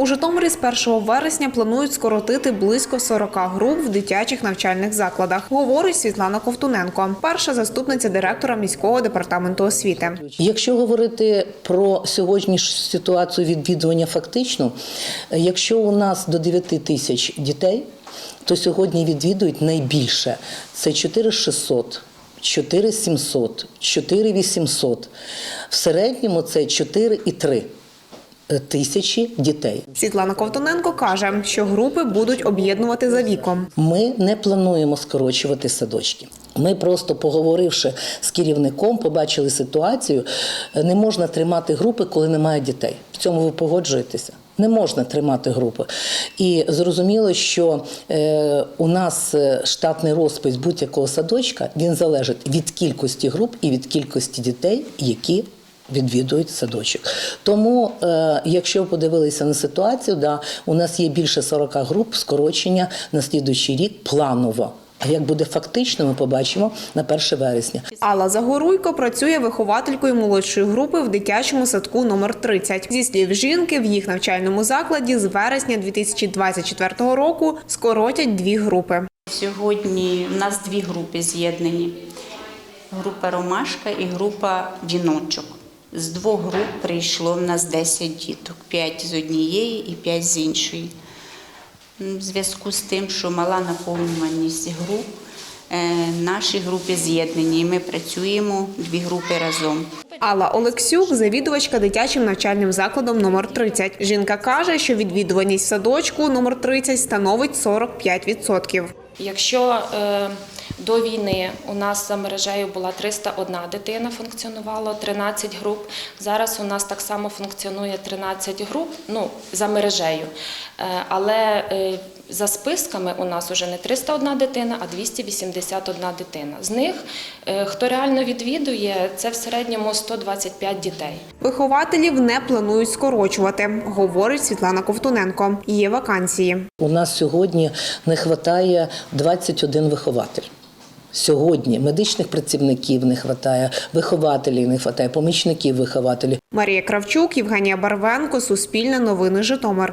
У Житомирі з 1 вересня планують скоротити близько 40 груп в дитячих навчальних закладах, говорить Світлана Ковтуненко, перша заступниця директора міського департаменту освіти. Якщо говорити про сьогоднішню ситуацію відвідування фактично, якщо у нас до 9 тисяч дітей, то сьогодні відвідують найбільше це 4600, 4700, 4800. В середньому це 4,3 тисячі дітей. Світлана Ковтуненко каже, що групи будуть об'єднувати за віком. Ми не плануємо скорочувати садочки. Ми просто поговоривши з керівником, побачили ситуацію. Не можна тримати групи, коли немає дітей. В цьому ви погоджуєтеся. Не можна тримати групи. І зрозуміло, що е, у нас е, штатний розпис будь-якого садочка він залежить від кількості груп і від кількості дітей, які відвідують садочок. Тому, е, якщо подивилися на ситуацію, да, у нас є більше 40 груп скорочення на слідуючий рік планово. А як буде фактично, ми побачимо на 1 вересня. Алла Загоруйко працює вихователькою молодшої групи в дитячому садку номер 30. Зі слів жінки, в їх навчальному закладі з вересня 2024 року скоротять дві групи. Сьогодні в нас дві групи з'єднані: група Ромашка і група Віночок. З двох груп прийшло в нас 10 діток: 5 з однієї і 5 з іншої. В зв'язку з тим, що мала наповнюваність груп, е, наші групи з'єднані. Ми працюємо дві групи разом. Алла Олексюк, завідувачка дитячим навчальним закладом номер 30. Жінка каже, що відвідуваність садочку номер 30 становить 45%. Якщо е, до війни у нас за мережею була 301 дитина, функціонувало 13 груп. Зараз у нас так само функціонує 13 груп, ну за мережею. Е, але е, за списками у нас вже не 301 дитина, а 281 дитина. З них е, хто реально відвідує, це в середньому 125 дітей. Вихователів не планують скорочувати, говорить Світлана Ковтуненко. Є вакансії. У нас сьогодні не вистачає 21 вихователь. Сьогодні медичних працівників не вистачає, вихователів не вистачає, помічників вихователів. Марія Кравчук, Євгенія Барвенко, Суспільне новини Житомир.